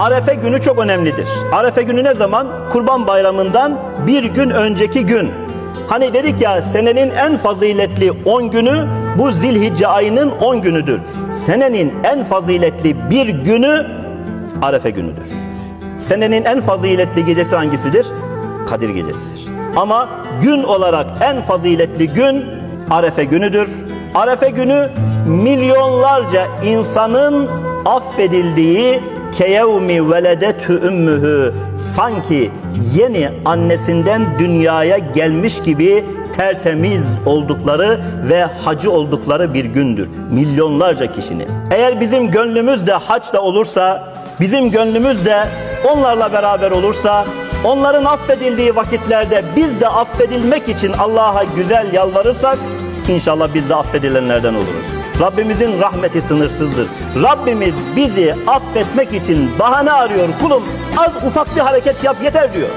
Arefe günü çok önemlidir. Arefe günü ne zaman? Kurban Bayramı'ndan bir gün önceki gün. Hani dedik ya senenin en faziletli 10 günü bu Zilhicce ayının 10 günüdür. Senenin en faziletli bir günü Arefe günüdür. Senenin en faziletli gecesi hangisidir? Kadir gecesidir. Ama gün olarak en faziletli gün Arefe günüdür. Arefe günü milyonlarca insanın affedildiği keyevmi veledetü ümmühü sanki yeni annesinden dünyaya gelmiş gibi tertemiz oldukları ve hacı oldukları bir gündür. Milyonlarca kişinin. Eğer bizim gönlümüz de haçta olursa, bizim gönlümüz de onlarla beraber olursa, onların affedildiği vakitlerde biz de affedilmek için Allah'a güzel yalvarırsak, inşallah biz de affedilenlerden oluruz. Rabbimizin rahmeti sınırsızdır. Rabbimiz bizi affetmek için bahane arıyor kulum. Az ufak bir hareket yap yeter diyor.